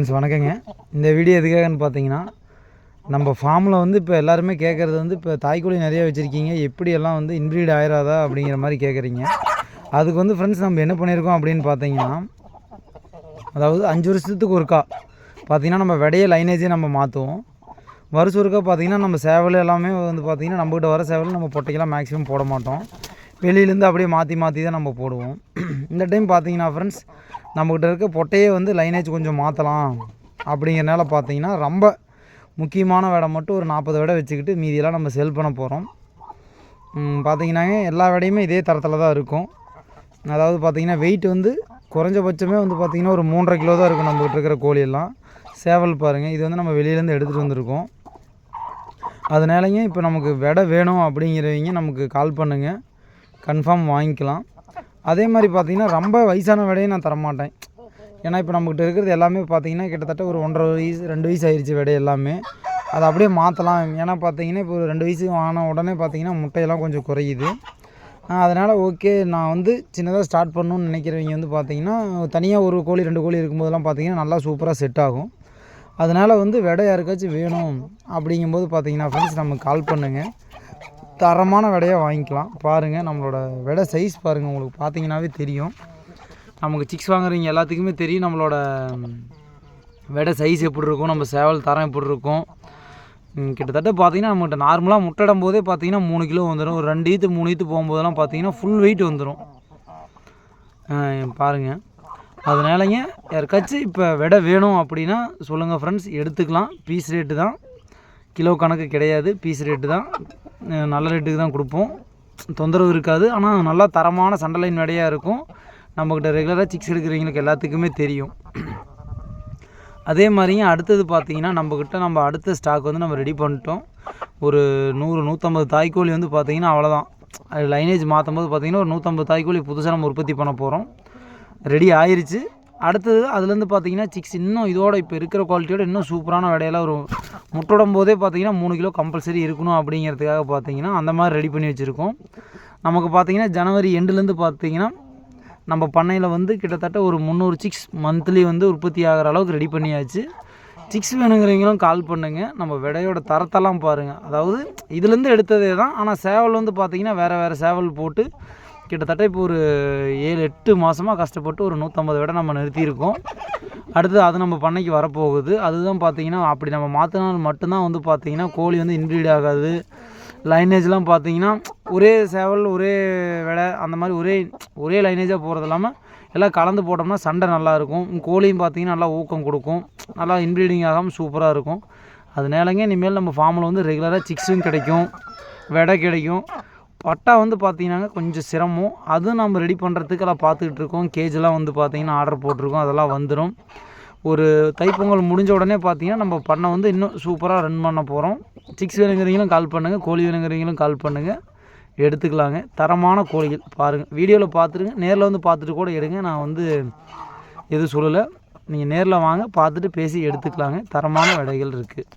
Friends வணக்கங்க. இந்த video எதுக்காகன்னு பார்த்தீங்கன்னா நம்ம ஃபார்மில் வந்து இப்போ எல்லாருமே கேட்குறது வந்து இப்போ தாய்க்கோழி நிறையா வச்சுருக்கீங்க. எப்படி எல்லாம் வந்து இன்ப்ரீட் ஆயிராதா அப்படிங்கிற மாதிரி கேட்குறீங்க அதுக்கு வந்து ஃப்ரெண்ட்ஸ் நம்ம என்ன பண்ணியிருக்கோம் அப்படின்னு பார்த்தீங்கன்னா அதாவது அஞ்சு வருஷத்துக்கு ஒருக்கா பார்த்தீங்கன்னா நம்ம விடைய லைனேஜே நம்ம மாற்றுவோம் வருஷம் ஒருக்கா பார்த்தீங்கன்னா நம்ம சேவல் எல்லாமே வந்து பார்த்திங்கன்னா நம்மகிட்ட வர சேவல் நம்ம பொட்டைக்கெல்லாம் மேக்ஸிமம் போட மாட்டோம். வெளியிலேருந்து அப்படியே மாற்றி மாற்றி தான் நம்ம போடுவோம். இந்த டைம் பார்த்தீங்கன்னா ஃப்ரெண்ட்ஸ் நம்மக்கிட்ட இருக்க பொட்டையே வந்து லைனேஜ் கொஞ்சம் மாற்றலாம் அப்படிங்கிறனால பார்த்தீங்கன்னா ரொம்ப முக்கியமான விடை மட்டும் ஒரு நாற்பது விடை வச்சுக்கிட்டு மீதியெல்லாம் நம்ம செல் பண்ண போகிறோம் பார்த்தீங்கன்னாங்க எல்லா விடையுமே இதே தரத்தில் தான் இருக்கும். அதாவது பார்த்தீங்கன்னா வெயிட் வந்து குறைஞ்சபட்சமே வந்து பார்த்திங்கன்னா ஒரு மூன்றரை கிலோ தான் இருக்கும் நம்மகிட்ட இருக்கிற கோழியெல்லாம் சேவல் பாருங்கள் இது வந்து நம்ம வெளியிலேருந்து எடுத்துகிட்டு வந்திருக்கோம். அதனாலங்க இப்போ நமக்கு விடை வேணும் அப்படிங்கிறவங்க நமக்கு கால் பண்ணுங்கள் கன்ஃபார்ம் வாங்கிக்கலாம். அதே மாதிரி பார்த்தீங்கன்னா ரொம்ப வயசான விடையும் நான் தரமாட்டேன். ஏன்னா இப்போ நம்மக்கிட்ட இருக்கிறது எல்லாமே பார்த்தீங்கன்னா கிட்டத்தட்ட ஒரு ஒன்றரை வயசு ரெண்டு வயசு ஆயிடுச்சு விடை எல்லாமே. அதை அப்படியே மாற்றலாம் ஏன்னா பார்த்தீங்கன்னா இப்போ ஒரு ரெண்டு வயசு ஆன உடனே பார்த்தீங்கன்னா முட்டையெல்லாம் கொஞ்சம் குறையுது. அதனால் ஓகே நான் வந்து சின்னதாக ஸ்டார்ட் பண்ணணும்னு நினைக்கிறவங்க வந்து பார்த்தீங்கன்னா தனியாக ஒரு கோழி ரெண்டு கோழி இருக்கும்போதெல்லாம் பார்த்தீங்கன்னா நல்லா சூப்பராக செட் ஆகும். அதனால் வந்து விடை யாருக்காச்சும் வேணும் அப்படிங்கும்போது பார்த்தீங்கன்னா ஃப்ரெண்ட்ஸ் நமக்கு கால் பண்ணுங்கள் தரமான விடையாக வாங்கிக்கலாம். பாருங்கள் நம்மளோட விடை சைஸ் பாருங்கள் உங்களுக்கு பார்த்தீங்கன்னாவே தெரியும். நமக்கு சிக்ஸ் வாங்குறவங்க எல்லாத்துக்குமே தெரியும் நம்மளோட விடை சைஸ் எப்படி இருக்கும் நம்ம சேவல் தரம் எப்படி இருக்கும். கிட்டத்தட்ட பார்த்தீங்கன்னா நம்மகிட்ட நார்மலாக முட்டைடும் போதே பார்த்தீங்கன்னா மூணு கிலோ வந்துடும் ஒரு ரெண்டு ஈத்து மூணு ஈத்து போகும்போதெல்லாம் பார்த்தீங்கன்னா ஃபுல் வெயிட் வந்துடும் பாருங்கள் அதனாலங்க யாருக்காச்சும் இப்போ விடை வேணும் அப்படின்னா சொல்லுங்கள் ஃப்ரெண்ட்ஸ் எடுத்துக்கலாம். பீஸ் ரேட்டு தான். கிலோ கணக்கு கிடையாது. பீஸ் ரேட்டு தான். நல்ல ரேட்டுக்கு தான் கொடுப்போம். தொந்தரவு இருக்காது. ஆனால் நல்லா தரமான சண்டலைன் விடையாக இருக்கும். நம்மக்கிட்ட ரெகுலராக சிக்ஸ் எடுக்கிறவங்களுக்கு எல்லாத்துக்குமே தெரியும். அதே மாதிரிங்க அடுத்தது பார்த்திங்கன்னா நம்மக்கிட்ட நம்ம அடுத்த ஸ்டாக் வந்து நம்ம ரெடி பண்ணிட்டோம். ஒரு நூறு நூற்றம்பது தாய்க்கோழி வந்து பார்த்திங்கன்னா அவ்வளோதான் அது லைனேஜ் மாற்றும் போது பார்த்திங்கன்னா ஒரு நூற்றம்பது தாய்க்கோழி புதுசாக நம்ம உற்பத்தி பண்ண போகிறோம் ரெடி ஆயிடுச்சு அடுத்தது அதுலேருந்து பார்த்தீங்கன்னா சிக்ஸ் இன்னும் இதோட இப்போ இருக்கிற குவாலிட்டியோட இன்னும் சூப்பரான விடையெல்லாம் ஒரு முட்டோடும் போதே பார்த்தீங்கன்னா மூணு கிலோ கம்பல்சரி இருக்கணும் அப்படிங்கிறதுக்காக பார்த்தீங்கன்னா அந்த மாதிரி ரெடி பண்ணி வச்சுருக்கோம். நமக்கு பார்த்தீங்கன்னா ஜனவரி எண்டுலேருந்து பார்த்தீங்கன்னா நம்ம பண்ணையில் வந்து கிட்டத்தட்ட ஒரு முந்நூறு சிக்ஸ் மந்த்லி வந்து உற்பத்தி ஆகிற அளவுக்கு ரெடி பண்ணியாச்சு. சிக்ஸ் வேணுங்கிறவங்களும் கால் பண்ணுங்கள் நம்ம விடையோட தரத்தெல்லாம் பாருங்கள் அதாவது இதுலேருந்து எடுத்ததே தான். ஆனால் சேவல் வந்து பார்த்திங்கன்னா வேறு வேறு சேவல் போட்டு கிட்டத்தட்ட இப்போ ஒரு ஏழு எட்டு மாதமாக கஷ்டப்பட்டு ஒரு நூற்றம்பது விட நம்ம நிறுத்தியிருக்கோம். அடுத்து அது நம்ம பண்ணைக்கு வரப்போகுது. அதுதான் பார்த்தீங்கன்னா அப்படி நம்ம மாற்றினால் மட்டும்தான் வந்து பார்த்திங்கன்னா கோழி வந்து இன்ப்ரீட் ஆகாது. லைனேஜ்லாம் பார்த்தீங்கன்னா ஒரே சேவல் ஒரே விடை அந்த மாதிரி ஒரே ஒரே லைனேஜாக போகிறது இல்லாமல் எல்லாம் கலந்து போட்டோம்னா சண்டை நல்லாயிருக்கும் கோழியும் பார்த்தீங்கன்னா நல்லா ஊக்கம் கொடுக்கும். நல்லா இன்ப்ரீடிங் ஆகாமல் சூப்பராக இருக்கும். அதனாலங்க இனிமேல் நம்ம ஃபார்மில் வந்து ரெகுலராக சிக்ஸும் கிடைக்கும். விடை கிடைக்கும். பட்டா வந்து பார்த்தீங்கன்னாங்க கொஞ்சம் சிரமம். அதுவும் நம்ம ரெடி பண்ணுறதுக்கு எல்லாம் பார்த்துக்கிட்டு இருக்கோம். கேஜெலாம் வந்து பார்த்திங்கன்னா ஆர்டர் போட்டிருக்கோம். அதெல்லாம் வந்துடும் ஒரு தைப்பொங்கல் முடிஞ்ச உடனே பார்த்தீங்கன்னா நம்ம பண்ணை வந்து இன்னும் சூப்பராக ரன் பண்ண போகிறோம் சிக்ஸ் வேணுங்கிறீங்களும் கால் பண்ணுங்கள் கோழி வேணுங்கிறீங்களும் கால் பண்ணுங்கள் எடுத்துக்கலாங்க. தரமான கோழிகள் பாருங்கள் வீடியோவில் பார்த்துருங்க நேரில் வந்து பார்த்துட்டு கூட எடுங்க. நான் வந்து எதுவும் சொல்லலை. நீங்கள் நேரில் வாங்க பார்த்துட்டு பேசி எடுத்துக்கலாங்க. தரமான விடைகள் இருக்குது